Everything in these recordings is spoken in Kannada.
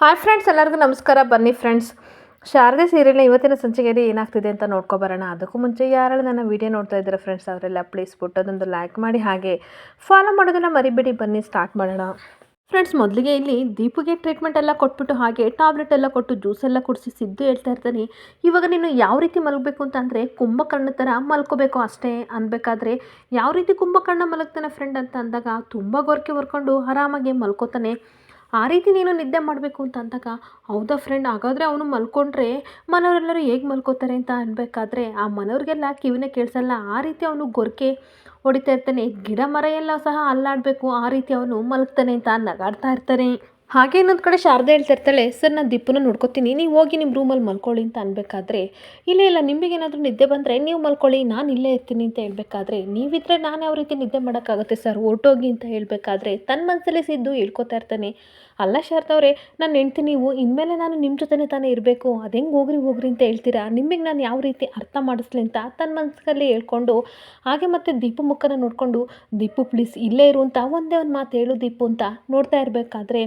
ಹಾಯ್ ಫ್ರೆಂಡ್ಸ್ ಎಲ್ಲರಿಗೂ ನಮಸ್ಕಾರ. ಬನ್ನಿ ಫ್ರೆಂಡ್ಸ್ ಶಾರದೆ ಸೀರಿಯಲ್ನ ಇವತ್ತಿನ ಸಂಚಿಕೆಯಲ್ಲಿ ಏನಾಗ್ತಿದೆ ಅಂತ ನೋಡ್ಕೊಬರೋಣ ಅದಕ್ಕೂ ಮುಂಚೆ ಯಾರು ನನ್ನ ವಿಡಿಯೋ ನೋಡ್ತಾ ಇದ್ದಾರೆ ಫ್ರೆಂಡ್ಸ್ ಅವರೆಲ್ಲ ಪ್ಲೀಸ್ ಅದೊಂದು ಲೈಕ್ ಮಾಡಿ ಹಾಗೆ ಫಾಲೋ ಮಾಡೋದನ್ನು ಮರಿಬೇಡಿ. ಬನ್ನಿ ಸ್ಟಾರ್ಟ್ ಮಾಡೋಣ. ಫ್ರೆಂಡ್ಸ್ ಮೊದಲಿಗೆ ಇಲ್ಲಿ ದೀಪಿಗೆ ಟ್ರೀಟ್ಮೆಂಟ್ ಎಲ್ಲ ಕೊಟ್ಬಿಟ್ಟು ಹಾಗೆ ಟ್ಯಾಬ್ಲೆಟ್ ಎಲ್ಲ ಕೊಟ್ಟು ಜ್ಯೂಸ್ ಎಲ್ಲ ಕುಡಿಸಿ ಸಿದ್ದು ಹೇಳ್ತಾ ಇರ್ತಾನೆ. ಇವಾಗ ನೀನು ಯಾವ ರೀತಿ ಮಲಗಬೇಕು ಅಂತಂದರೆ ಕುಂಭಕರ್ಣ ಥರ ಮಲ್ಕೋಬೇಕು ಅಷ್ಟೇ ಅನ್ಬೇಕಾದ್ರೆ ಯಾವ ರೀತಿ ಕುಂಭಕರ್ಣ ಮಲಗ್ತಾನೆ ಫ್ರೆಂಡ್ ಅಂತ ಅಂದಾಗ ತುಂಬ ಗೊರಕೆ ಹೊರ್ಕೊಂಡು ಆರಾಮಾಗಿ ಮಲ್ಕೋತಾನೆ. ಆ ರೀತಿ ನೀನು ನಿದ್ದೆ ಮಾಡಬೇಕು ಅಂತ ಅಂದಾಗ ಹೌದಾ ಫ್ರೆಂಡ್ ಹಾಗಾದರೆ ಅವನು ಮಲ್ಕೊಂಡ್ರೆ ಮನೆಯವರೆಲ್ಲರೂ ಹೇಗೆ ಮಲ್ಕೋತಾರೆ ಅಂತ ಅನ್ಬೇಕಾದ್ರೆ ಆ ಮನೆಯವ್ರಿಗೆಲ್ಲ ಕಿವಿನೇ ಕೇಳಿಸಲ್ಲ. ಆ ರೀತಿ ಅವನು ಗೊರಕೆ ಹೊಡಿತಾ ಇರ್ತಾನೆ. ಗಿಡ ಮರ ಎಲ್ಲ ಸಹ ಅಲ್ಲಾಡಬೇಕು. ಆ ರೀತಿ ಅವನು ಮಲಗ್ತಾನೆ ಅಂತ ನಗಾಡ್ತಾ ಇರ್ತಾನೆ. ಹಾಗೆ ಇನ್ನೊಂದು ಕಡೆ ಶಾರದೆ ಹೇಳ್ತಾ ಇರ್ತಾಳೆ, ಸರ್, ನಾನು ದಿಪ್ಪನ ನೋಡ್ಕೊತೀನಿ, ನೀವು ಹೋಗಿ ನಿಮ್ಮ ರೂಮಲ್ಲಿ ಮಲ್ಕೊಳ್ಳಿ ಅಂತ ಅನ್ಬೇಕಾದ್ರೆ, ಇಲ್ಲ ಇಲ್ಲ ನಿಮಗೇನಾದರೂ ನಿದ್ದೆ ಬಂದರೆ ನೀವು ಮಲ್ಕೊಳ್ಳಿ, ನಾನು ಇಲ್ಲೇ ಇರ್ತೀನಿ ಅಂತ ಹೇಳ್ಬೇಕಾದ್ರೆ, ನೀವಿದ್ರೆ ನಾನು ಯಾವ ರೀತಿ ನಿದ್ದೆ ಮಾಡೋಕ್ಕಾಗುತ್ತೆ ಸರ್, ಹೊರಟೋಗಿ ಅಂತ ಹೇಳಬೇಕಾದ್ರೆ ತನ್ನ ಮನಸ್ಸಲ್ಲಿ ಸಿದ್ದು ಹೇಳ್ಕೊತಾ ಇರ್ತಾನೆ ಅಲ್ಲ ಶಾರದವ್ರೆ ನಾನು ಹೆಂಡ್ತಿ ನೀವು, ಇನ್ಮೇಲೆ ನಾನು ನಿಮ್ಮ ಜೊತೆನೇ ತಾನೇ ಇರಬೇಕು. ಅದು ಹೆಂಗೆ ಹೋಗ್ರಿ ಹೋಗ್ರಿ ಅಂತ ಹೇಳ್ತೀರಾ? ನಿಮಗೆ ನಾನು ಯಾವ ರೀತಿ ಅರ್ಥ ಮಾಡಿಸ್ಲಿ ಅಂತ ತನ್ನ ಮನಸ್ಸಲ್ಲಿ ಹೇಳ್ಕೊಂಡು, ಹಾಗೆ ಮತ್ತೆ ದೀಪು ಮುಖನ ನೋಡಿಕೊಂಡು, ದೀಪು ಪ್ಲೀಸ್ ಇಲ್ಲೇ ಇರು ಅಂತ ಒಂದೇ ಒಂದು ಮಾತು ಹೇಳು ದೀಪು ಅಂತ ನೋಡ್ತಾ ಇರಬೇಕಾದ್ರೆ,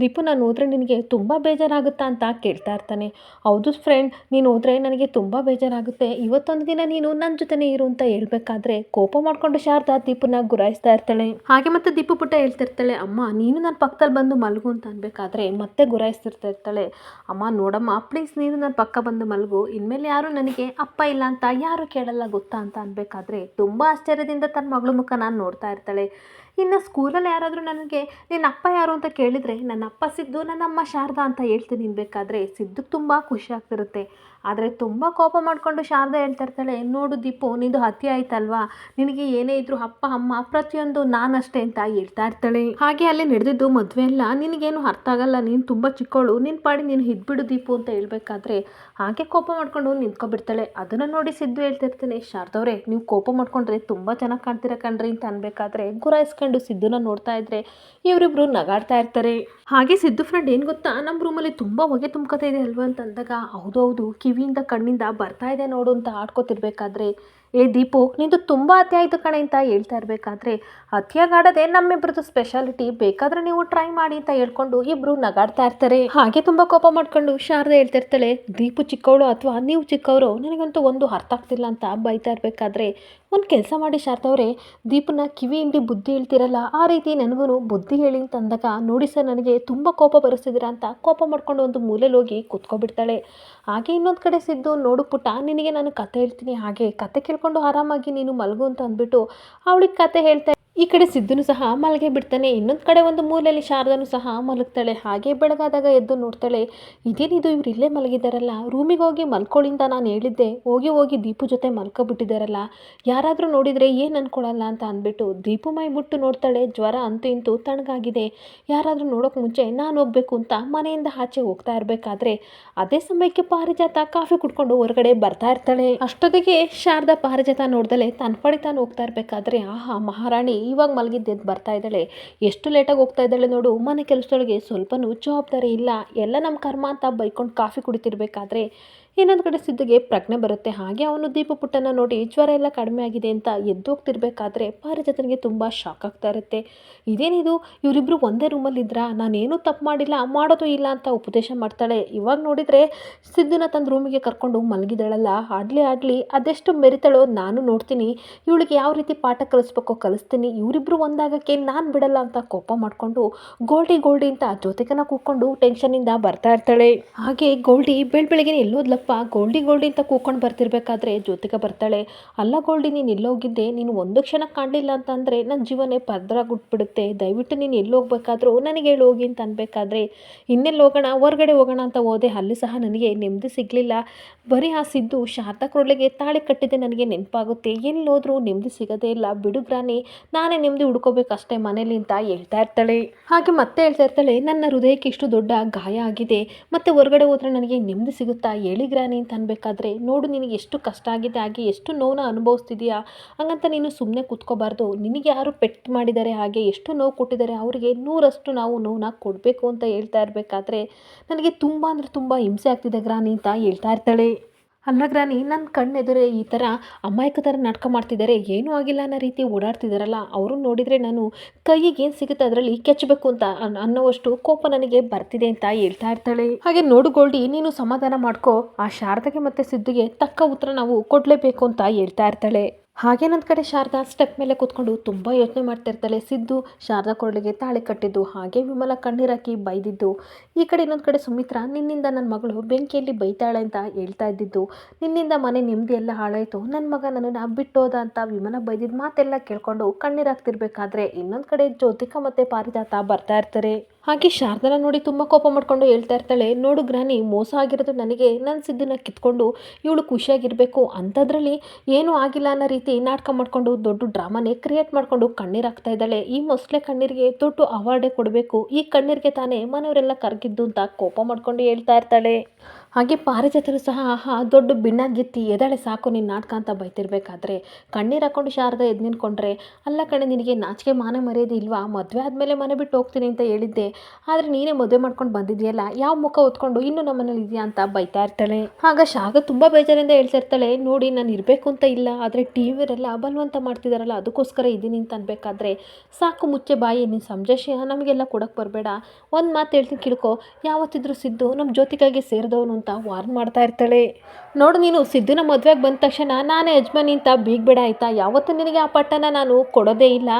ದೀಪು ನಾನು ಹೋದ್ರೆ ನಿನಗೆ ತುಂಬ ಬೇಜಾರಾಗುತ್ತಾ ಅಂತ ಕೇಳ್ತಾ ಇರ್ತಾನೆ. ಹೌದು ಫ್ರೆಂಡ್ ನೀನು ಹೋದ್ರೆ ನನಗೆ ತುಂಬ ಬೇಜಾರಾಗುತ್ತೆ. ಇವತ್ತೊಂದು ದಿನ ನೀನು ನನ್ನ ಜೊತೆನೇ ಇರು ಅಂತ ಹೇಳ್ಬೇಕಾದ್ರೆ, ಕೋಪ ಮಾಡಿಕೊಂಡು ಶಾರದಾ ದೀಪನ ಗುರಾಯಿಸ್ತಾ ಇರ್ತಾಳೆ. ಹಾಗೆ ಮತ್ತೆ ದೀಪು ಪುಟ್ಟ ಹೇಳ್ತಿರ್ತಾಳೆ ಅಮ್ಮ, ನೀನು ನನ್ನ ಪಕ್ಕದಲ್ಲಿ ಬಂದು ಮಲಗು ಅಂತ ಅನ್ಬೇಕಾದ್ರೆ ಮತ್ತೆ ಗುರಾಯಿಸ್ತಿರ್ತಾ ಇರ್ತಾಳೆ ಅಮ್ಮ, ನೋಡಮ್ಮ ಪ್ಲೀಸ್ ನೀನು ನನ್ನ ಪಕ್ಕ ಬಂದು ಮಲಗು. ಇನ್ಮೇಲೆ ಯಾರು ನನಗೆ ಅಪ್ಪ ಇಲ್ಲ ಅಂತ ಯಾರು ಕೇಳಲ್ಲ ಗೊತ್ತಾ ಅಂತ ಅನ್ಬೇಕಾದ್ರೆ ತುಂಬ ಆಶ್ಚರ್ಯದಿಂದ ತನ್ನ ಮಗಳ ಮುಖ ನಾನು ನೋಡ್ತಾ ಇರ್ತಾಳೆ. ಇನ್ನು ಸ್ಕೂಲಲ್ಲಿ ಯಾರಾದರೂ ನನಗೆ, ನಿನ್ನ ಅಪ್ಪ ಯಾರು ಅಂತ ಕೇಳಿದರೆ, ನನ್ನ ಅಪ್ಪ ಸಿದ್ದು, ನನ್ನ ಅಮ್ಮ ಶಾರದಾ ಅಂತ ಹೇಳ್ತೀನಿ ಬೇಕಾದರೆ ಸಿದ್ದು ತುಂಬ ಖುಷಿ ಆಗ್ತಿರುತ್ತೆ. ಆದರೆ ತುಂಬ ಕೋಪ ಮಾಡಿಕೊಂಡು ಶಾರದಾ ಹೇಳ್ತಾ ಇರ್ತಾಳೆ, ನೋಡು ದೀಪು, ನಿಂದು ಹತ್ಯೆ ಆಯ್ತಲ್ವಾ? ನಿನಗೆ ಏನೇ ಇದ್ರು ಅಪ್ಪ, ಅಮ್ಮ, ಪ್ರತಿಯೊಂದು ನಾನಷ್ಟೇ ಅಂತ ಹೇಳ್ತಾ ಇರ್ತಾಳೆ. ಹಾಗೆ ಅಲ್ಲಿ ನಡೆದಿದ್ದು ಮದುವೆ ಎಲ್ಲ ನಿನಗೇನು ಅರ್ಥ ಆಗಲ್ಲ, ನೀನು ತುಂಬ ಚಿಕ್ಕವಳು ನಿನ್ನ ಪಾಡಿ ನೀನು ಹಿದ್ಬಿಡು ದೀಪು ಅಂತ ಹೇಳ್ಬೇಕಾದ್ರೆ ಹಾಗೆ ಕೋಪ ಮಾಡ್ಕೊಂಡು ನಿಂತ್ಕೊಬಿಡ್ತಾಳೆ. ಅದನ್ನು ನೋಡಿ ಸಿದ್ದು ಹೇಳ್ತಿರ್ತಾನೆ ಶಾರದವ್ರೆ ನೀವು ಕೋಪ ಮಾಡ್ಕೊಂಡ್ರೆ ತುಂಬ ಚೆನ್ನಾಗಿ ಕಾಣ್ತೀರ ಕಣ್ರಿ ಅಂತ ಅನ್ಬೇಕಾದ್ರೆ ಗುರಾಯಿಸ್ಕೊಂಡು ಸಿದ್ದುನ ನೋಡ್ತಾ ಇದ್ರೆ ಇವರಿಬ್ರು ನಗಾಡ್ತಾ ಇರ್ತಾರೆ. ಹಾಗೆ ಸಿದ್ದು ಫ್ರೆಂಡ್ ಏನು ಗೊತ್ತಾ? ನಮ್ಮ ರೂಮಲ್ಲಿ ತುಂಬ ಹೊಗೆ ತುಂಬ್ಕೊತಾ ಇದೆ ಅಲ್ವಾ ಅಂತ ಅಂದಾಗ ಹೌದು, ಕಿವಿಯಿಂದ ಕಣ್ಣಿಂದ ಬರ್ತಾ ಇದೆ ನೋಡು ಅಂತ ಆಡ್ಕೋತಿರ್ಬೇಕಾದ್ರೆ ಏ ದೀಪು, ನಿಂದು ತುಂಬ ಅತಿ ಆಯಿತು ಕಣೆ ಅಂತ ಹೇಳ್ತಾ ಇರಬೇಕಾದ್ರೆ, ಅತಿಯಾಗಾಡೋದೇ ನಮ್ಮಿಬ್ರದ್ದು ಸ್ಪೆಷಾಲಿಟಿ ಬೇಕಾದ್ರೆ ನೀವು ಟ್ರೈ ಮಾಡಿ ಅಂತ ಹೇಳ್ಕೊಂಡು ಇಬ್ಬರು ನಗಾಡ್ತಾ ಇರ್ತಾರೆ. ಹಾಗೆ ತುಂಬ ಕೋಪ ಮಾಡ್ಕೊಂಡು ಶಾರದೆ ಹೇಳ್ತಿರ್ತಾಳೆ ದೀಪು ಚಿಕ್ಕವಳು ಅಥವಾ ನೀವು ಚಿಕ್ಕವರು, ನನಗಂತೂ ಒಂದು ಅರ್ಥ ಆಗ್ತಿಲ್ಲ ಅಂತ ಬೈತಾ ಇರಬೇಕಾದ್ರೆ, ಒಂದು ಕೆಲಸ ಮಾಡಿ ಶಾರದವ್ರೆ ದೀಪನ ಕಿವಿ ಹಿಂಡಿ ಬುದ್ಧಿ ಹೇಳ್ತಿರಲ್ಲ, ಆ ರೀತಿ ನನಗೂ ಬುದ್ಧಿ ಹೇಳಿ ಅಂತ ಅಂದಾಗ, ನೋಡಿ ಸರ್ ನನಗೆ ತುಂಬ ಕೋಪ ಬರೆಸಿದಿರ ಅಂತ ಕೋಪ ಮಾಡ್ಕೊಂಡು ಒಂದು ಮೂಲೆಯಲ್ಲಿ ಹೋಗಿ ಕೂತ್ಕೊಬಿಡ್ತಾಳೆ. ಹಾಗೆ ಇನ್ನೊಂದು ಕಡೆ ಸಿದ್ದು ನೋಡು ಪುಟ್ಟ, ನಿನಗೆ ನಾನು ಕತೆ ಹೇಳ್ತೀನಿ, ಹಾಗೆ ಕತೆ ಕೇಳ್ಕೊಂಡು ಆರಾಮಾಗಿ ನೀನು ಮಲಗು ಅಂತ ಅಂದ್ಬಿಟ್ಟು ಅವಳಿಗೆ ಕತೆ ಹೇಳ್ತಾ ಈ ಕಡೆ ಸಿದ್ದನು ಸಹ ಮಲಗೆ ಬಿಡ್ತಾನೆ. ಇನ್ನೊಂದು ಕಡೆ ಒಂದು ಮೂಲೆಯಲ್ಲಿ ಶಾರದನು ಸಹ ಮಲಗ್ತಾಳೆ. ಹಾಗೆ ಬೆಳಗಾದಾಗ ಎದ್ದು ನೋಡ್ತಾಳೆ, ಇದೇನಿದು ಇವ್ರು ಇಲ್ಲೇ ಮಲಗಿದಾರಲ್ಲ? ರೂಮಿಗೆ ಹೋಗಿ ಮಲ್ಕೊಳ್ಳಿಂದ ನಾನು ಹೇಳಿದ್ದೆ, ಹೋಗಿ ಹೋಗಿ ದೀಪು ಜೊತೆ ಮಲ್ಕೊಬಿಟ್ಟಿದ್ದಾರಲ್ಲ ಯಾರಾದರೂ ನೋಡಿದರೆ ಏನು ಅನ್ಕೊಳ್ಳಲ್ಲ ಅಂತ ಅಂದ್ಬಿಟ್ಟು ದೀಪು ಮೈ ಬಿಟ್ಟು ನೋಡ್ತಾಳೆ. ಜ್ವರ ಅಂತೂ ಇಂತೂ ತಣ್ಣಗಾಗಿದೆ. ಯಾರಾದರೂ ನೋಡೋಕೆ ಮುಂಚೆ ನಾನು ಹೋಗಬೇಕು ಅಂತ ಮನೆಯಿಂದ ಆಚೆ ಹೋಗ್ತಾ ಇರಬೇಕಾದ್ರೆ ಅದೇ ಸಮಯಕ್ಕೆ ಪಾರಿಜಾತ ಕಾಫಿ ಕುಡ್ಕೊಂಡು ಹೊರಗಡೆ ಬರ್ತಾ ಇರ್ತಾಳೆ. ಅಷ್ಟೊತ್ತಿಗೆ ಶಾರದಾ ಪಾರಿಜಾತ ನೋಡ್ದಲೆ ತನ್ನ ಹೋಗ್ತಾ ಇರಬೇಕಾದ್ರೆ, ಆಹಾ ಮಹಾರಾಣಿ ಇವಾಗ ಮಲಗಿದ್ದೆ ಬರ್ತಾ ಇದ್ದಾಳೆ. ಎಷ್ಟು ಲೇಟಾಗಿ ಹೋಗ್ತಾ ಇದ್ದಾಳೆ ನೋಡು. ಮನೆ ಕೆಲಸದೊಳಗೆ ಸ್ವಲ್ಪನೂ ಜವಾಬ್ದಾರಿ ಇಲ್ಲ. ಎಲ್ಲ ನಮ್ಮ ಕರ್ಮ ಅಂತ ಬೈಕೊಂಡು ಕಾಫಿ ಕುಡಿತಿರ್ಬೇಕಾದ್ರೆ ಇನ್ನೊಂದು ಕಡೆ ಸಿದ್ಧಗೆ ಪ್ರಜ್ಞೆ ಬರುತ್ತೆ. ಹಾಗೆ ಅವನು ದೀಪ ಪುಟ್ಟನ ನೋಡಿ, ಜ್ವರ ಎಲ್ಲ ಕಡಿಮೆ ಆಗಿದೆ ಅಂತ ಎದ್ದೋಗ್ತಿರ್ಬೇಕಾದ್ರೆ ಪಾರಿಜಾತನಿಗೆ ತುಂಬ ಶಾಕ್ ಆಗ್ತಾ ಇರುತ್ತೆ. ಇದೇನಿದು? ಇವರಿಬ್ಬರು ಒಂದೇ ರೂಮಲ್ಲಿದ್ರಾ ನಾನೇನು ತಪ್ಪು ಮಾಡಿಲ್ಲ, ಮಾಡೋದು ಇಲ್ಲ ಅಂತ ಉಪದೇಶ ಮಾಡ್ತಾಳೆ. ಇವಾಗ ನೋಡಿದರೆ ಸಿದ್ಧನ ತನ್ನ ರೂಮಿಗೆ ಕರ್ಕೊಂಡು ಮಲಗಿದಾಳಲ್ಲ ಆಡಲಿ ಆಡಲಿ ಅದೆಷ್ಟು ಮೆರಿತಾಳೋ ನಾನು ನೋಡ್ತೀನಿ. ಇವಳಿಗೆ ಯಾವ ರೀತಿ ಪಾಠ ಕಲಿಸ್ಬೇಕೋ ಕಲಿಸ್ತೀನಿ. ಇವರಿಬ್ಬರು ಒಂದಾಗಕ್ಕೆ ನಾನು ಬಿಡಲ್ಲ ಅಂತ ಕೋಪ ಮಾಡಿಕೊಂಡು ಗೋಲ್ಡಿ ಗೋಲ್ಡಿ ಅಂತ ಜೊತೆಗನ ಕೂತ್ಕೊಂಡು ಟೆನ್ಷನಿಂದ ಬರ್ತಾ ಇರ್ತಾಳೆ. ಹಾಗೆ ಗೋಲ್ಡಿ ಬೆಳ್ ಬೆಳಗ್ಗೆ ಎಲ್ಲೋದ್ಲಪ್ಪ ಗೋಲ್ಡಿ ಗೋಲ್ಡಿ ಅಂತ ಕೂಕೊಂಡು ಬರ್ತಿರ್ಬೇಕಾದ್ರೆ ಜೊತೆಗೆ ಬರ್ತಾಳೆ. ಅಲ್ಲ ಗೋಲ್ಡಿ, ನೀನು ಎಲ್ಲೋಗಿದ್ದೆ. ನೀನು ಒಂದು ಕ್ಷಣ ಕಾಣಲಿಲ್ಲ ಅಂತಂದರೆ ನನ್ನ ಜೀವನೇ ಪದ್ರಾಗುಟ್ಬಿಡುತ್ತೆ ದಯವಿಟ್ಟು ನೀನು ಎಲ್ಲೋಗ್ಬೇಕಾದ್ರೂ ನನಗೆ ಹೇಳಿ, ಹೋಗಿ ಅಂತ ಅನ್ಬೇಕಾದ್ರೆ ಇನ್ನೆಲ್ಲಿ ಹೋಗೋಣ? ಹೊರಗಡೆ ಹೋಗೋಣ ಅಂತ ಹೋದೆ. ಅಲ್ಲಿ ಸಹ ನನಗೆ ನೆಮ್ಮದಿ ಸಿಗಲಿಲ್ಲ. ಬರೀ ಆ ಸಿದ್ದು ಶಾರದಾ ಕೊರಳಿಗೆ ತಾಳಿ ಕಟ್ಟಿದೆ ನನಗೆ ನೆನಪಾಗುತ್ತೆ. ಎಲ್ಲಿ ಹೋದರೂ ನೆಮ್ಮದಿ ಸಿಗೋದೇ ಇಲ್ಲ. ಬಿಡುಗ್ರಾನಿ ನಾನೇ ನೆಮ್ಮದಿ ಹುಡ್ಕೋಬೇಕಷ್ಟೇ ಮನೇಲಿ ಅಂತ ಹೇಳ್ತಾ ಇರ್ತಾಳೆ. ಹಾಗೆ ಮತ್ತೆ ಹೇಳ್ತಾ ಇರ್ತಾಳೆ, ನನ್ನ ಹೃದಯಕ್ಕೆ ಇಷ್ಟು ದೊಡ್ಡ ಗಾಯ ಆಗಿದೆ. ಮತ್ತೆ ಹೊರಗಡೆ ಹೋದ್ರೆ ನನಗೆ ನೆಮ್ಮದಿ ಸಿಗುತ್ತಾ? ಹೇಳಿಗ್ರಾನಿ ನೀನು ತನ್ಬೇಕಾದ್ರೆ, ನೋಡು ನಿನಗೆ ಎಷ್ಟು ಕಷ್ಟ ಆಗಿದೆ, ಹಾಗೆ ಎಷ್ಟು ನೋವನ್ನ ಅನುಭವಿಸ್ತಿದೀಯಾ? ಹಂಗಂತ ನೀನು ಸುಮ್ಮನೆ ಕೂತ್ಕೋಬಾರ್ದು. ನಿನಗೆ ಯಾರು ಪೆಟ್ಟು ಮಾಡಿದ್ದಾರೆ ಹಾಗೆ ಎಷ್ಟು ನೋವು ಕೊಟ್ಟಿದ್ದಾರೆ ಅವರಿಗೆ ನೂರಷ್ಟು ನಾವು ನೋವನ್ನ ಕೊಡಬೇಕು ಅಂತ ಹೇಳ್ತಾ ಇರಬೇಕಾದ್ರೆ, ನನಗೆ ತುಂಬ ಅಂದರೆ ತುಂಬ ಹಿಂಸೆ ಆಗ್ತಿದೆ ಗ್ರಾನಿ ಅಂತ ಹೇಳ್ತಾ ಇರ್ತಾಳೆ. ಅಲ್ಲ ಗ್ರಾನಿ ನನ್ನ ಕಣ್ಣೆದುರೇ ಈ ಥರ ಅಮಾಯಕ ಥರ ನಾಟಕ ಮಾಡ್ತಿದ್ದಾರೆ ಏನೂ ಆಗಿಲ್ಲ ಅನ್ನೋ ರೀತಿ ಓಡಾಡ್ತಿದ್ದಾರಲ್ಲ ಅವರು ನೋಡಿದರೆ ನಾನು ಕೈಗೆ ಏನು ಸಿಗುತ್ತೆ ಅದರಲ್ಲಿ ಕೆಚ್ಚಬೇಕು ಅಂತ ಅನ್- ಅನ್ನೋವಷ್ಟು ಕೋಪ ನನಗೆ ಬರ್ತಿದೆ ಅಂತ ಹೇಳ್ತಾ ಇರ್ತಾಳೆ. ಹಾಗೆ ನೋಡು ನೀನು ಸಮಾಧಾನ ಮಾಡ್ಕೋ. ಆ ಶಾರದಗೆ ಮತ್ತು ಸಿದ್ದುಗೆ ತಕ್ಕ ಉತ್ತರ ನಾವು ಕೊಡಲೇಬೇಕು ಅಂತ ಹೇಳ್ತಾ ಇರ್ತಾಳೆ. ಹಾಗೆ ನನ್ನ ಕಡೆ ಶಾರದಾ ಸ್ಟೆಪ್ ಮೇಲೆ ಕೂತ್ಕೊಂಡು ತುಂಬ ಯೋಚನೆ ಮಾಡ್ತಾ ಇರ್ತಾಳೆ. ಸಿದ್ದು ಶಾರದಾ ಕೊರಳಿಗೆ ತಾಳಿ ಕಟ್ಟಿದ್ದು, ಹಾಗೆ ವಿಮಲ ಕಣ್ಣೀರಾಕಿ ಬೈದಿದ್ದು. ಈ ಕಡೆ ಇನ್ನೊಂದು ಕಡೆ ಸುಮಿತ್ರಾ, ನಿನ್ನಿಂದ ನನ್ನ ಮಗಳು ಬೆಂಕಿಯಲ್ಲಿ ಬೈತಾಳೆ ಅಂತ ಹೇಳ್ತಾ ಇದ್ದಿದ್ದು. ನಿನ್ನಿಂದ ಮನೆ ನೆಮ್ಮದಿ ಎಲ್ಲ ಹಾಳಾಯಿತು. ನನ್ನ ಮಗ ನನ್ನನ್ನು ಬಿಟ್ಟೋದ ಅಂತ ವಿಮಲ ಬೈದಿದ್ದು ಮಾತೆಲ್ಲ ಕೇಳ್ಕೊಂಡು ಕಣ್ಣೀರಾಗ್ತಿರ್ಬೇಕಾದ್ರೆ ಇನ್ನೊಂದು ಕಡೆ ಜ್ಯೋತಿಕಾ ಮತ್ತು ಪಾರಿಜಾತ ಬರ್ತಾ ಇರ್ತಾರೆ. ಹಾಗೆ ಶಾರದಾನ ನೋಡಿ ತುಂಬ ಕೋಪ ಮಾಡ್ಕೊಂಡು ಹೇಳ್ತಾ ಇರ್ತಾಳೆ, ನೋಡು ಗ್ರಾನಿ, ಮೋಸ ಆಗಿರೋದು ನನಗೆ. ನನ್ನ ಸಿದ್ದನ್ನ ಕಿತ್ಕೊಂಡು ಇವಳು ಖುಷಿಯಾಗಿರಬೇಕು. ಅಂಥದ್ರಲ್ಲಿ ಏನೂ ಆಗಿಲ್ಲ ಅನ್ನೋ ರೀತಿ ನಾಟಕ ಮಾಡಿಕೊಂಡು ದೊಡ್ಡ ಡ್ರಾಮಾನೇ ಕ್ರಿಯೇಟ್ ಮಾಡ್ಕೊಂಡು ಹಾಕ್ತಾ ಇದ್ದಾಳೆ. ಈ ಮೊಸಳೆ ಕಣ್ಣೀರಿಗೆ ದೊಡ್ಡ ಅವಾರ್ಡೇ ಕೊಡಬೇಕು. ಈ ಕಣ್ಣೀರಿಗೆ ತಾನೇ ಮನೆಯವರೆಲ್ಲ ಕರಗಿದ್ದು ಅಂತ ಕೋಪ ಮಾಡ್ಕೊಂಡು ಹೇಳ್ತಾ ಇರ್ತಾಳೆ. ಹಾಗೆ ಪಾರಿಜಾತರು ಸಹ, ಆಹಾ, ದೊಡ್ಡ ಬಿಣ್ಣಾಗಿತ್ತಿ ಎದಳೆ ಸಾಕು ನೀನು ನಾಟಕ ಅಂತ ಬೈತಿರ್ಬೇಕಾದ್ರೆ. ಕಣ್ಣೀರು ಹಾಕೊಂಡು ಶಾರದಾ ಎದ್ದು ನಿಂತ್ಕೊಂಡ್ರೆ, ಅಲ್ಲ ಕಣೆ, ನಿನಗೆ ನಾಚಿಕೆ ಮಾನ ಮರ್ಯಾದೆ ಇಲ್ವಾ? ಮದುವೆ ಆದಮೇಲೆ ಮನೆ ಬಿಟ್ಟು ಹೋಗ್ತೀನಿ ಅಂತ ಹೇಳಿದ್ದೆ. ಆದರೆ ನೀನೇ ಮದುವೆ ಮಾಡ್ಕೊಂಡು ಬಂದಿದೆಯಲ್ಲ, ಯಾವ ಮುಖ ಹೊತ್ಕೊಂಡು ಇನ್ನೂ ನಮ್ಮನೇಲಿ ಇದೆಯಾ ಅಂತ ಬೈತಾ ಇರ್ತಾಳೆ. ಆಗ ಶಾರದಾ ತುಂಬ ಬೇಜಾರಿಂದ ಹೇಳ್ತಾ ಇರ್ತಾಳೆ, ನೋಡಿ, ನಾನು ಇರಬೇಕು ಅಂತ ಇಲ್ಲ, ಆದರೆ ಟಿ ವಿರೆಲ್ಲ ಬಲವಂತ ಮಾಡ್ತಿದಾರಲ್ಲ, ಅದಕ್ಕೋಸ್ಕರ ಇದ್ದೀನಿ ಅಂತ ಅನ್ಬೇಕಾದ್ರೆ, ಸಾಕು ಮುಚ್ಚೆ ಬಾಯಿ, ನೀನು ಸಂಜೆಶ ನಮಗೆಲ್ಲ ಕೊಡಕ್ಕೆ ಬರಬೇಡ. ಒಂದು ಮಾತು ಹೇಳ್ತೀನಿ ಕಿಳ್ಕೊ, ಯಾವತ್ತಿದ್ರೂ ಸಿದ್ದು ನಮ್ಮ ಜ್ಯೋತಿಗಾಗಿ ಸೇರಿದವನು ಅಂತ ವಾರ್ನ್ ಮಾಡ್ತಾ ಇರ್ತಾಳೆ. ನೋಡು ನೀನು ಸಿದ್ದುನ ಮದುವೆಗೆ ಬಂದ ತಕ್ಷಣ ನಾನೇ ಯಜಮಾನಿ ಅಂತ ಬೀಗ್ಬೇಡ ಆಯ್ತಾ? ಯಾವತ್ತೂ ನಿನಗೆ ಆ ಪಟ್ಟನ ನಾನು ಕೊಡೋದೇ ಇಲ್ಲ.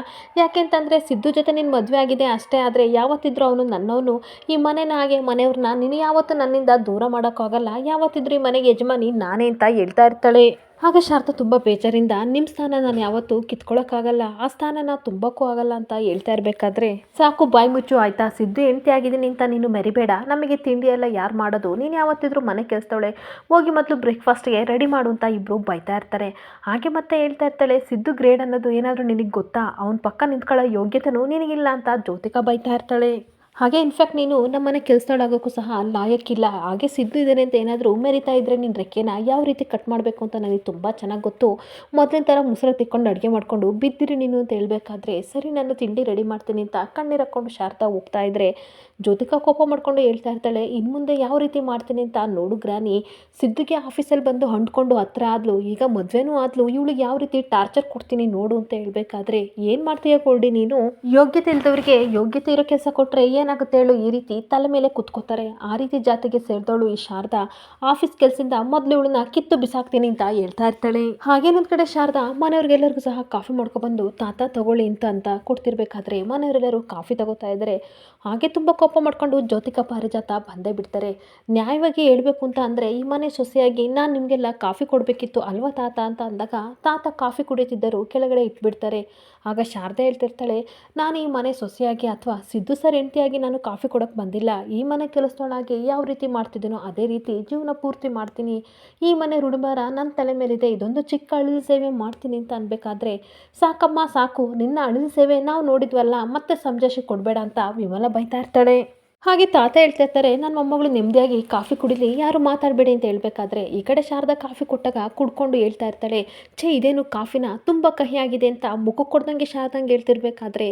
ಯಾಕೆಂತಂದರೆ ಸಿದ್ದು ಜೊತೆ ನಿನ್ನ ಮದುವೆ ಆಗಿದೆ ಅಷ್ಟೇ, ಆದರೆ ಯಾವತ್ತಿದ್ರೂ ಅವನು ನನ್ನವನು. ಈ ಮನೆನ ಹಾಗೆ ಮನೆಯವ್ರನ್ನ ನೀನು ಯಾವತ್ತೂ ನನ್ನಿಂದ ದೂರ ಮಾಡೋಕ್ಕಾಗಲ್ಲ. ಯಾವತ್ತಿದ್ರೂ ಈ ಮನೆಗೆ ಯಜಮಾನಿ ನಾನೇ ಅಂತ ಹೇಳ್ತಾ ಇರ್ತಾಳೆ. ಆಗ ಶಾರದಾ ತುಂಬ ಬೇಜಾರಿಂದ ನಿಮ್ಮ ಸ್ಥಾನ ನಾನು ಯಾವತ್ತೂ ಕಿತ್ಕೊಳ್ಳೋಕ್ಕಾಗಲ್ಲ ಆ ಸ್ಥಾನ ತುಂಬಕ್ಕೂ ಆಗಲ್ಲ ಅಂತ ಹೇಳ್ತಾ ಇರಬೇಕಾದ್ರೆ, ಸಾಕು ಬಾಯಿ ಮುಚ್ಚು ಆಯ್ತಾ, ಸಿದ್ದು ಹೆಂಡತಿ ಆಗಿದ್ದೀನಿ ಅಂತ ನೀನು ಮೆರಿಬೇಡ, ನಮಗೆ ತಿಂಡಿ ಎಲ್ಲ ಯಾರು ಮಾಡೋದು, ನೀನು ಯಾವತ್ತಿದ್ರೂ ಮನೆ ಕೆಲಸದವಳೆ, ಹೋಗಿ ಮೊದಲು ಬ್ರೇಕ್ಫಾಸ್ಟ್ಗೆ ರೆಡಿ ಮಾಡು ಅಂತ ಇಬ್ಬರು ಬೈತಾ ಇರ್ತಾರೆ. ಹಾಗೆ ಮತ್ತೆ ಹೇಳ್ತಾ ಇರ್ತಾಳೆ, ಸಿದ್ದು ಗ್ರೇಡ್ ಅನ್ನೋದು ಏನಾದರೂ ನಿನಗೆ ಗೊತ್ತಾ? ಅವನ ಪಕ್ಕ ನಿಂತ್ಕೊಳ್ಳೋ ಯೋಗ್ಯತೆನೂ ನಿನಗಿಲ್ಲ ಅಂತ ಜ್ಯೋತಿಕಾ ಬೈತಾ ಇರ್ತಾಳೆ. ಹಾಗೆ ಇನ್ಫ್ಯಾಕ್ಟ್ ನೀನು ನಮ್ಮನೆ ಕೆಲಸದೊಳಾಗೋಕ್ಕೂ ಸಹ ಲಾಯಕ್ಕಿಲ್ಲ ಹಾಗೆ ಸಿದ್ದು ಇದ್ದಾನೆ ಅಂತ ಏನಾದರೂ ಮೆರಿತಾ ಇದ್ದರೆ ನಿನ್ನ ರೆಕ್ಕೆನ ಯಾವ ರೀತಿ ಕಟ್ ಮಾಡಬೇಕು ಅಂತ ನನಗೆ ತುಂಬ ಚೆನ್ನಾಗಿ ಗೊತ್ತು. ಮೊದಲಿನ ಥರ ಮುಸುರೆ ತಿಕ್ಕೊಂಡು ಅಡುಗೆ ಮಾಡಿಕೊಂಡು ಬಿದ್ದಿರಿ ನೀನು ಅಂತ ಹೇಳಬೇಕಾದ್ರೆ, ಸರಿ, ನಾನು ತಿಂಡಿ ರೆಡಿ ಮಾಡ್ತೀನಿ ಅಂತ ಕಣ್ಣೀರು ಹಾಕ್ಕೊಂಡು ಶಾರದಾ ಹೋಗ್ತಾ ಇದ್ದರೆ ಜ್ಯೋತಿಕಾ ಕೋಪ ಮಾಡಿಕೊಂಡು ಹೇಳ್ತಾ ಇರ್ತಾಳೆ ಇನ್ನು ಮುಂದೆ ಯಾವ ರೀತಿ ಮಾಡ್ತೀನಿ ಅಂತ ನೋಡು ಗ್ರಾನಿ. ಸಿದ್ದುಗೆ ಆಫೀಸಲ್ಲಿ ಬಂದು ಹಂಡ್ಕೊಂಡು ಹತ್ರ ಆದಲು, ಈಗ ಮದುವೆನೂ ಆದಲು, ಇವಳಿಗೆ ಯಾವ ರೀತಿ ಟಾರ್ಚರ್ ಕೊಡ್ತೀನಿ ನೋಡು ಅಂತ ಹೇಳಬೇಕಾದ್ರೆ, ಏನು ಮಾಡ್ತೀಯ ಕೊಡಿ ನೀನು? ಯೋಗ್ಯತೆ ಇಲ್ದವ್ರಿಗೆ ಯೋಗ್ಯತೆ ಇರೋ ಕೆಲಸ ಕೊಟ್ಟರೆ ಏನಾಗುತ್ತೆ ಹೇಳು, ಈ ರೀತಿ ತಲೆ ಮೇಲೆ ಕುತ್ಕೋತಾರೆ. ಆ ರೀತಿ ಜಾತಿಗೆ ಸೇರಿದವಳು ಈ ಶಾರದಾ. ಆಫೀಸ್ ಕೆಲಸದಿಂದ ಮೊದಲು ಇವಳನ್ನ ಕಿತ್ತು ಬಿಸಾಕ್ತೀನಿ ಅಂತ ಹೇಳ್ತಾ ಇರ್ತಾಳೆ. ಹಾಗೇನೊಂದ್ ಕಡೆ ಶಾರದಾ ಮನೆಯವ್ರಿಗೆಲ್ಲರಿಗೂ ಸಹ ಕಾಫಿ ಮಾಡ್ಕೊಬಂದು, ತಾತ, ತಗೊಳ್ಳಿ ಅಂತ ಅಂತ ಕೊಡ್ತಿರ್ಬೇಕಾದ್ರೆ ಮನೆಯವರೆಲ್ಲರೂ ಕಾಫಿ ತಗೋತಾ ಇದ್ದಾರೆ ಹಾಗೆ ತುಂಬ ಕೋಪ ಮಾಡ್ಕೊಂಡು ಜ್ಯೋತಿಕಾ ಪಾರಿಜಾತ ಬಂದೇ ಬಿಡ್ತಾರೆ. ನ್ಯಾಯವಾಗಿ ಹೇಳ್ಬೇಕು ಅಂತ ಅಂದರೆ ಈ ಮನೆ ಸೊಸೆಯಾಗಿ ನಾನು ನಿಮಗೆಲ್ಲ ಕಾಫಿ ಕೊಡಬೇಕಿತ್ತು ಅಲ್ವಾ ತಾತ? ಅಂತ ಅಂದಾಗ ತಾತ ಕಾಫಿ ಕುಡಿಯುತ್ತಿದ್ದರು ಕೆಳಗಡೆ ಇಟ್ಬಿಡ್ತಾರೆ. ಆಗ ಶಾರದಾ ಹೇಳ್ತಿರ್ತಾಳೆ, ನಾನು ಈ ಮನೆ ಸೊಸೆಯಾಗಿ ಅಥವಾ ಸಿದ್ದು ಸರ್ ಹೆಂಡತಿಯಾಗಿ ನಾನು ಕಾಫಿ ಕೊಡೋಕ್ಕೆ ಬಂದಿಲ್ಲ. ಈ ಮನೆ ಕೆಲಸದೊಳಗೆ ಯಾವ ರೀತಿ ಮಾಡ್ತಿದ್ದೀನೋ ಅದೇ ರೀತಿ ಜೀವನ ಪೂರ್ತಿ ಮಾಡ್ತೀನಿ. ಈ ಮನೆ ಋಣಭಾರ ನನ್ನ ತಲೆ ಮೇಲಿದೆ. ಇದೊಂದು ಚಿಕ್ಕ ಅಳಿಲು ಸೇವೆ ಮಾಡ್ತೀನಿ ಅಂತ ಅನ್ಬೇಕಾದ್ರೆ ಸಾಕಮ್ಮ ಸಾಕು. ನಿನ್ನ ಅಳಿಲು ಸೇವೆ ನಾವು ನೋಡಿದ್ವಲ್ಲ, ಮತ್ತೆ ಸಂಜೆಷಿ ಕೊಡಬೇಡ ಅಂತ ವಿಮಲ ಬೈತಾ ಇರ್ತಾಳೆ. ಹಾಗೆ ತಾತ ಹೇಳ್ತಾ ಇರ್ತಾರೆ ನನ್ನ ಮೊಮ್ಮಗಳು ನೆಮ್ಮದಿಯಾಗಿ ಕಾಫಿ ಕುಡಿಲಿ, ಯಾರು ಮಾತಾಡಬೇಡಿ ಅಂತ ಹೇಳಬೇಕಾದ್ರೆ ಈ ಕಡೆ ಶಾರದಾ ಕಾಫಿ ಕೊಟ್ಟಾಗ ಕುಡ್ಕೊಂಡು ಹೇಳ್ತಾ ಇರ್ತಾಳೆ, ಛೇ, ಇದೇನು ಕಾಫಿನ? ತುಂಬ ಕಹಿಯಾಗಿದೆ ಅಂತ ಮುಖಕ್ಕೆ ಕೊಡ್ದಂಗೆ ಶಾರದಂಗೆ ಹೇಳ್ತಿರ್ಬೇಕಾದ್ರೆ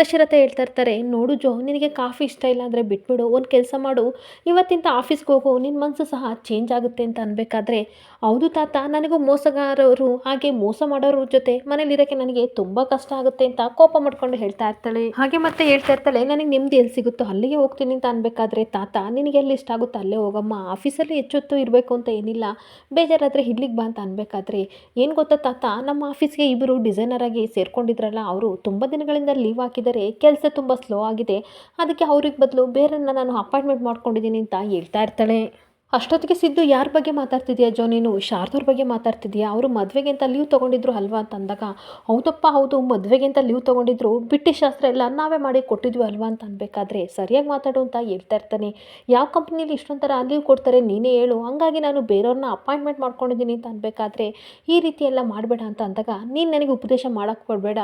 ದಶರಥ ಹೇಳ್ತಾ ಇರ್ತಾರೆ, ನೋಡು ಜೋ, ನಿನಗೆ ಕಾಫಿ ಇಷ್ಟ ಇಲ್ಲ ಅಂದರೆ ಬಿಟ್ಬಿಡು, ಒಂದು ಕೆಲಸ ಮಾಡು ಇವತ್ತಿಂದ ಆಫೀಸ್ಗೆ ಹೋಗು ನಿನ್ನ ಮನಸ್ಸು ಸಹ ಚೇಂಜ್ ಆಗುತ್ತೆ ಅಂತ ಅನ್ಬೇಕಾದ್ರೆ. ಹೌದು ತಾತ, ನನಗೂ ಮೋಸಗಾರರು ಹಾಗೆ ಮೋಸ ಮಾಡೋರ ಜೊತೆ ಮನೇಲಿರೋಕ್ಕೆ ನನಗೆ ತುಂಬ ಕಷ್ಟ ಆಗುತ್ತೆ ಅಂತ ಕೋಪ ಮಾಡ್ಕೊಂಡು ಹೇಳ್ತಾ ಇರ್ತಾಳೆ. ಹಾಗೆ ಮತ್ತೆ ಹೇಳ್ತಾ ಇರ್ತಾಳೆ, ನನಗೆ ನೆಮ್ಮದಿ ಎಲ್ಲಿ ಸಿಗುತ್ತೋ ಅಲ್ಲಿಗೆ ಹೋಗ್ತೀನಿ ಅಂತ ಅನ್ಬೇಕಾದ್ರೆ, ತಾತ, ನಿನಗೆ ಎಲ್ಲಿ ಇಷ್ಟ ಆಗುತ್ತೆ ಅಲ್ಲೇ ಹೋಗಮ್ಮ. ಆಫೀಸಲ್ಲಿ ಹೆಚ್ಚೊತ್ತು ಇರಬೇಕು ಅಂತ ಏನಿಲ್ಲ. ಬೇಜಾರಾದರೆ ಇಲ್ಲಿಗೆ ಬಾ ಅಂತ ಅನ್ಬೇಕಾದ್ರೆ. ಏನು ಗೊತ್ತಾ ತಾತ, ನಮ್ಮ ಆಫೀಸ್ಗೆ ಇಬ್ಬರು ಡಿಸೈನರ್ ಆಗಿ ಸೇರ್ಕೊಂಡಿದ್ರಲ್ಲ, ಅವರು ತುಂಬ ದಿನಗಳಿಂದ ಲೀವ್ ಹಾಕಿದ್ದಾರೆ. ಕೆಲಸ ತುಂಬ ಸ್ಲೋ ಆಗಿದೆ. ಅದಕ್ಕೆ ಅವ್ರಿಗೆ ಬದಲು ಬೇರೆ ನಾನು ಅಪಾಯಿಂಟ್ಮೆಂಟ್ ಮಾಡ್ಕೊಂಡಿದ್ದೀನಿ ಅಂತ ಹೇಳ್ತಾ ಇರ್ತಾಳೆ. ಅಷ್ಟೊತ್ತಿಗೆ ಸಿದ್ದು ಯಾರ ಬಗ್ಗೆ ಮಾತಾಡ್ತಿದ್ಯಾ ಜೋ ನೀನು? ಶಾರದವ್ರ ಬಗ್ಗೆ ಮಾತಾಡ್ತಿದ್ಯಾ? ಅವರು ಮದುವೆಗೆ ಅಂತ ಲೀವ್ ತೊಗೊಂಡಿದ್ರು ಅಲ್ವಾ ಅಂತ ಅಂದಾಗ ಹೌದಪ್ಪ, ಹೌದು, ಮದುವೆಗೆ ಅಂತ ಲೀವ್ ತೊಗೊಂಡಿದ್ರು. ಬಿಟ್ಟಿ ಶಾಸ್ತ್ರ ಎಲ್ಲ ನಾವೇ ಮಾಡಿ ಕೊಟ್ಟಿದ್ವಿ ಅಲ್ವಾ ಅಂತ ಅನ್ಬೇಕಾದ್ರೆ ಸರಿಯಾಗಿ ಮಾತಾಡು ಅಂತ ಹೇಳ್ತಾ ಇರ್ತಾನೆ. ಯಾವ ಕಂಪ್ನಿಲಿ ಇಷ್ಟೊಂಥರ ಲೀವ್ ಕೊಡ್ತಾರೆ ನೀನೇ ಹೇಳು. ಹಂಗಾಗಿ ನಾನು ಬೇರೆಯವ್ರನ್ನ ಅಪಾಯಿಂಟ್ಮೆಂಟ್ ಮಾಡ್ಕೊಂಡಿದ್ದೀನಿ ಅಂತ ಅನ್ಬೇಕಾದ್ರೆ ಈ ರೀತಿ ಎಲ್ಲ ಮಾಡಬೇಡ ಅಂತ ಅಂದಾಗ ನೀನು ನನಗೆ ಉಪದೇಶ ಮಾಡೋಕ್ಕೆ ಕೊಡಬೇಡ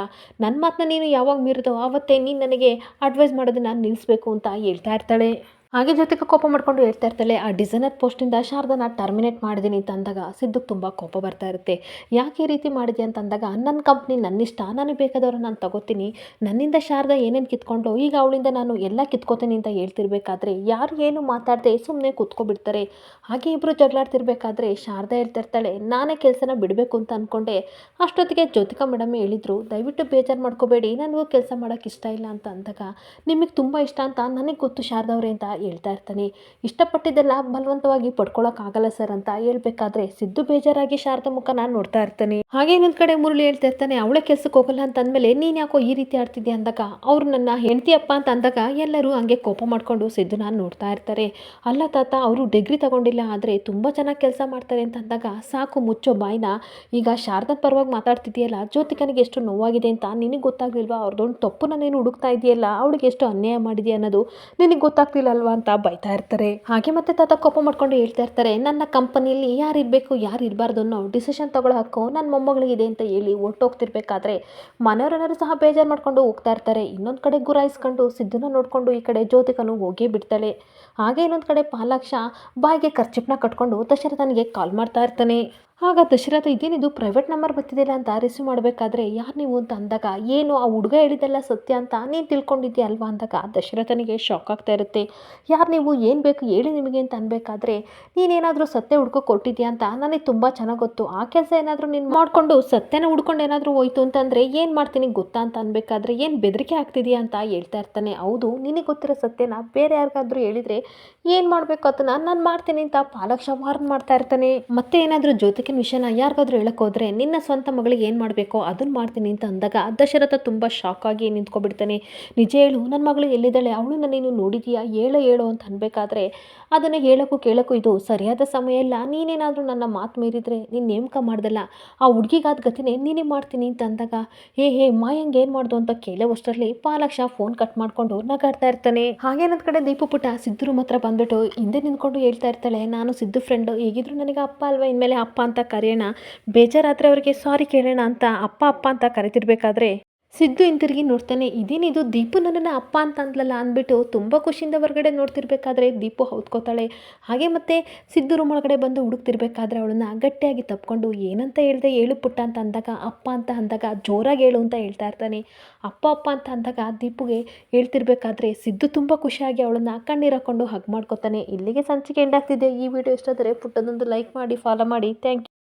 ನನ್ನ ಮಾತನ್ನ ನೀನು ಯಾವಾಗ ಮೀರಿದೋ ಆವತ್ತೇ ನೀನು ನನಗೆ ಅಡ್ವೈಸ್ ಮಾಡೋದನ್ನ ನಿಲ್ಲಿಸ್ಬೇಕು ಅಂತ ಹೇಳ್ತಾ ಇರ್ತಾಳೆ. ಹಾಗೆ ಜೊತೆಗೆ ಕೋಪ ಮಾಡ್ಕೊಂಡು ಹೇಳ್ತಾ ಇರ್ತಾಳೆ, ಆ ಡಿಸೈನರ್ ಪೋಸ್ಟಿಂದ ಶಾರದನ ಟರ್ಮಿನೇಟ್ ಮಾಡಿದ್ದೀನಿ ಅಂತ ಅಂದಾಗ ಸಿದ್ಧಕ್ಕೆ ತುಂಬ ಕೋಪ ಬರ್ತಾ ಇರುತ್ತೆ. ಯಾಕೆ ಈ ರೀತಿ ಮಾಡಿದೆ ಅಂತ ಅಂದಾಗ, ನನ್ನ ಕಂಪ್ನಿ ನನ್ನಿಷ್ಟ, ನಾನು ಬೇಕಾದವ್ರು ನಾನು ತಗೋತೀನಿ. ನನ್ನಿಂದ ಶಾರದ ಏನೇನು ಕಿತ್ಕೊಂಡು ಈಗ ಅವಳಿಂದ ನಾನು ಎಲ್ಲ ಕಿತ್ಕೋತೀನಿ ಅಂತ ಹೇಳ್ತಿರ್ಬೇಕಾದ್ರೆ, ಯಾರು ಏನು ಮಾತಾಡದೆ ಸುಮ್ಮನೆ ಕೂತ್ಕೊಬಿಡ್ತಾರೆ. ಹಾಗೆ ಇಬ್ಬರು ಜಗಳಾಡ್ತಿರ್ಬೇಕಾದ್ರೆ ಶಾರದಾ ಹೇಳ್ತಿರ್ತಾಳೆ ನಾನೇ ಕೆಲಸನ ಬಿಡಬೇಕು ಅಂತ ಅಂದ್ಕೊಂಡೆ ಅಷ್ಟೊತ್ತಿಗೆ ಜ್ಯೋತಿಕಾ ಮೇಡಮ್ ಹೇಳಿದರು, ದಯವಿಟ್ಟು ಬೇಜಾರು ಮಾಡ್ಕೋಬೇಡಿ, ನನಗೂ ಕೆಲಸ ಮಾಡೋಕ್ಕೆ ಇಷ್ಟ ಇಲ್ಲ ಅಂತ ಅಂದಾಗ, ನಿಮಗೆ ತುಂಬ ಇಷ್ಟ ಅಂತ, ನನಗೆ ಗೊತ್ತು ಶಾರದವ್ರೆ ಅಂತ. ಹೇಳ್ತಾ ಇರ್ತಾನೆ. ಇಷ್ಟಪಟ್ಟಿದ್ದೆಲ್ಲ ಬಲವಂತವಾಗಿ ಪಡ್ಕೊಳಕ್ಕಾಗಲ್ಲ ಸರ್ ಅಂತ ಹೇಳ್ಬೇಕಾದ್ರೆ ಸಿದ್ದು ಬೇಜಾರಾಗಿ ಶಾರದಾ ಮುಖ ನಾನು ನೋಡ್ತಾ ಇರ್ತಾನೆ. ಹಾಗೆ ಇನ್ನೊಂದು ಕಡೆ ಮುರುಳಿ ಹೇಳ್ತಾ ಇರ್ತಾನೆ, ಅವಳೇ ಕೆಲ್ಸಕ್ಕೆ ಹೋಗಲ್ಲ ಅಂತ ಅಂದ್ಮೇಲೆ ನೀನು ಯಾಕೋ ಈ ರೀತಿ ಆಡ್ತಿದ್ಯಾ? ಅಂದಾಗ, ಅವ್ರು ನನ್ನ ಹೆಂಡತಿಯಪ್ಪ ಅಂತ ಅಂದಾಗ ಎಲ್ಲರೂ ಹಂಗೆ ಕೋಪ ಮಾಡ್ಕೊಂಡು ಸಿದ್ದು ನಾನು ನೋಡ್ತಾ ಇರ್ತಾರೆ. ಅಲ್ಲ ತಾತ, ಅವರು ಡಿಗ್ರಿ ತಗೊಂಡಿಲ್ಲ ಆದರೆ ತುಂಬ ಚೆನ್ನಾಗಿ ಕೆಲಸ ಮಾಡ್ತಾರೆ ಅಂತ ಅಂದಾಗ ಸಾಕು ಮುಚ್ಚೋ ಬಾಯ್ನ. ಈಗ ಶಾರದಾ ಪರವಾಗಿ ಮಾತಾಡ್ತಿದೆಯಲ್ಲ ಜ್ಯೋತಿಕನಿಗೆ ಎಷ್ಟು ನೋವಾಗಿದೆ ಅಂತ ನಿನಗೆ ಗೊತ್ತಾಗ್ಲಿಲ್ವಾ? ಅವ್ರದ್ದೊಂದು ತಪ್ಪು ನಾನೇನು ಹುಡುಕ್ತಾ ಇದೆಯಲ್ಲ? ಅವಳಿಗೆ ಎಷ್ಟು ಅನ್ಯಾಯ ಮಾಡಿದೆ ಅನ್ನೋದು ನಿನಗೆ ಗೊತ್ತಾಗ್ತಿಲ್ಲ ಅಲ್ವಾ? ಅಂತ ಬೈತಾ ಇರ್ತಾರೆ. ಹಾಗೆ ಮತ್ತೆ ತಾತ ಕೋಪ ಮಾಡ್ಕೊಂಡು ಹೇಳ್ತಾ ಇರ್ತಾರೆ, ನನ್ನ ಕಂಪನಿಯಲ್ಲಿ ಯಾರು ಇರಬೇಕು, ಯಾರು ಇರಬಾರ್ದು ಅನ್ನೋ ಡಿಸಿಷನ್ ತಗೊಳ್ಳೋ ಹಕ್ಕು ನನ್ನ ಮೊಮ್ಮಗಳಿಗಿದೆ ಅಂತ ಹೇಳಿ ಹೊರ್ಟೋಗ್ತಿರ್ಬೇಕಾದ್ರೆ ಮನೆಯವರೆಲ್ಲರೂ ಸಹ ಬೇಜಾರು ಮಾಡ್ಕೊಂಡು ಹೋಗ್ತಾ ಇರ್ತಾರೆ. ಇನ್ನೊಂದು ಕಡೆ ಗುರಾಯಿಸ್ಕೊಂಡು, ಸಿದ್ಧನ ನೋಡಿಕೊಂಡು ಈ ಕಡೆ ಜ್ಯೋತಿಕನು ಹೋಗೇ ಬಿಡ್ತಾಳೆ. ಹಾಗೆ ಇನ್ನೊಂದು ಕಡೆ ಪಾಲಾಕ್ಷ ಬಾಯಿಗೆ ಖರ್ಚಿಪ್ನ ಕಟ್ಕೊಂಡು ದಶರಥನಿಗೆ ಕಾಲ್ ಮಾಡ್ತಾ ಇರ್ತಾನೆ. ಆಗ ದಶರಥ, ಇದೇನಿದು? ಪ್ರೈವೇಟ್ ನಂಬರ್ ಬರ್ತಿದ್ದಿಲ್ಲ ಅಂತ ರಿಸೀವ್ ಮಾಡಬೇಕಾದ್ರೆ ಯಾರು ನೀವು ಅಂತ ಅಂದಾಗ, ಏನು, ಆ ಹುಡುಗ ಹೇಳಿದೆಲ್ಲ ಸತ್ಯ ಅಂತ ನೀನು ತಿಳ್ಕೊಂಡಿದ್ದೀಯ ಅಲ್ವಾ? ಅಂದಾಗ ದಶರಥನಿಗೆ ಶಾಕ್ ಆಗ್ತಾ ಇರುತ್ತೆ. ಯಾರು ನೀವು? ಏನು ಬೇಕು? ಹೇಳಿ ನಿಮಗೆ ಅಂತ ಅನ್ಬೇಕಾದ್ರೆ, ನೀನೇನಾದರೂ ಸತ್ಯ ಹುಡ್ಕೋ ಕೊಟ್ಟಿದ್ಯಾ ಅಂತ ನನಗೆ ತುಂಬ ಚೆನ್ನಾಗಿ ಗೊತ್ತು. ಆ ಕೆಲಸ ಏನಾದರೂ ನೀನು ಮಾಡಿಕೊಂಡು ಸತ್ಯನ ಹುಡ್ಕೊಂಡು ಏನಾದರೂ ಹೋಯ್ತು ಅಂತಂದರೆ ಏನು ಮಾಡ್ತೀನಿ ಗೊತ್ತಾ ಅಂತ ಅನ್ಬೇಕಾದ್ರೆ ಏನು ಬೆದರಿಕೆ ಆಗ್ತಿದೆಯಾ ಅಂತ ಹೇಳ್ತಾ ಇರ್ತಾನೆ. ಹೌದು, ನಿನಗೆ ಗೊತ್ತಿರೋ ಸತ್ಯನ ಬೇರೆ ಯಾರಿಗಾದರೂ ಹೇಳಿದರೆ ಏನು ಮಾಡಬೇಕು ಅದನ್ನು ನಾನು ಮಾಡ್ತೀನಿ ಅಂತ ಪಾಲಕ್ಷ ವಾರ್ನ್ ಮಾಡ್ತಾ ಇರ್ತಾನೆ. ಮತ್ತೆ ಏನಾದರೂ ಜ್ಯೋತಿಕಿನ ವಿಷಯನ ಯಾರಿಗಾದ್ರೂ ಹೇಳೋಕ್ಕೋದ್ರೆ ನಿನ್ನ ಸ್ವಂತ ಮಗಳಿಗೆ ಏನು ಮಾಡಬೇಕೋ ಅದನ್ನು ಮಾಡ್ತೀನಿ ಅಂತ ಅಂದಾಗ ದಶರಥ ತುಂಬ ಶಾಕ್ ಆಗಿ ನಿಂತ್ಕೊಬಿಡ್ತಾನೆ. ನಿಜ ಹೇಳು ನನ್ನ ಮಗಳು ಎಲ್ಲಿದ್ದಾಳೆ? ಅವಳನ್ನ ನೀನು ನೋಡಿದೀಯಾ? ಹೇಳು ಹೇಳು ಅಂತ ಅನ್ಬೇಕಾದ್ರೆ ಅದನ್ನು ಹೇಳೋಕ್ಕೂ ಕೇಳೋಕ್ಕೂ ಇದು ಸರಿಯಾದ ಸಮಯ ಇಲ್ಲ. ನೀನೇನಾದರೂ ನನ್ನ ಮಾತು ಮೀರಿದ್ರೆ ನೀನು ನೇಮಕ ಮಾಡ್ದಲ್ಲ. ಆ ಹುಡುಗಿಗಾದ ಗತಿನೇ ನೀನೇ ಮಾಡ್ತೀನಿ ಅಂತ ಅಂದಾಗ ಹೇ ಹೇ ಮಾಯಂಗೆ ಏನು ಮಾಡ್ದು ಅಂತ ಕೇಳೋವಷ್ಟರಲ್ಲಿ ಪಾಲಕ್ಷ ಫೋನ್ ಕಟ್ ಮಾಡಿಕೊಂಡು ನಗಾಡ್ತಾ ಇರ್ತಾನೆ. ಹಾಗೇನೊಂದು ಕಡೆ ದೀಪು ಪುಟ ಸಿದ್ದು ಹತ್ರ ಬಂದ್ಬಿಟ್ಟು ಹಿಂದೆ ನಿಂತ್ಕೊಂಡು ಹೇಳ್ತಾ ಇರ್ತಾಳೆ, ನಾನು ಸಿದ್ದು ಫ್ರೆಂಡು ಹೇಗಿದ್ರು ನನಗೆ ಅಪ್ಪ ಅಲ್ವಾ? ಇನ್ಮೇಲೆ ಅಪ್ಪ ಅಂತ ಕರೆಯೋಣ, ಬೇಜಾರಾದರೆ ಅವರಿಗೆ ಸಾರಿ ಕೇಳೋಣ ಅಂತ ಅಪ್ಪ ಅಪ್ಪ ಅಂತ ಕರಿತಿರ್ಬೇಕಾದ್ರೆ? ಸಿದ್ದು ಹಿಂತಿರುಗಿ ನೋಡ್ತಾನೆ ಇದೇನಿದು ದೀಪು ನನ್ನನ್ನು ಅಪ್ಪ ಅಂತ ಅಂದ್ಲಲ್ಲ ಅಂದ್ಬಿಟ್ಟು ತುಂಬ ಖುಷಿಯಿಂದ ಹೊರಗಡೆ ನೋಡ್ತಿರ್ಬೇಕಾದ್ರೆ ದೀಪು ಹೌದ್ಕೋತಾಳೆ. ಹಾಗೆ ಮತ್ತೆ ಸಿದ್ದು ರೂಮ್ ಒಳಗಡೆ ಬಂದು ಹುಡುಕ್ತಿರ್ಬೇಕಾದ್ರೆ ಅವಳನ್ನ ಗಟ್ಟಿಯಾಗಿ ತಪ್ಕೊಂಡು ಏನಂತ ಹೇಳಿದೆ ಹೇಳು ಪುಟ್ಟ ಅಂತ ಅಂದಾಗ ಅಪ್ಪ ಅಂತ ಅಂದಾಗ ಜೋರಾಗಿ ಹೇಳು ಅಂತ ಹೇಳ್ತಾ ಇರ್ತಾನೆ. ಅಪ್ಪ ಅಪ್ಪ ಅಂತ ಅಂದಾಗ ದೀಪುಗೆ ಹೇಳ್ತಿರ್ಬೇಕಾದ್ರೆ ಸಿದ್ದು ತುಂಬ ಖುಷಿಯಾಗಿ ಅವಳನ್ನ ಕಣ್ಣೀರು ಹಗ್ ಮಾಡ್ಕೊತಾನೆ. ಇಲ್ಲಿಗೆ ಸಂಚಿಕೆ ಎಂಡಾಗ್ತಿದೆ ಈ ವಿಡಿಯೋ ಇಷ್ಟ ಆದರೆ ಪುಟ್ಟದೊಂದು ಲೈಕ್ ಮಾಡಿ ಫಾಲೋ ಮಾಡಿ. Thank you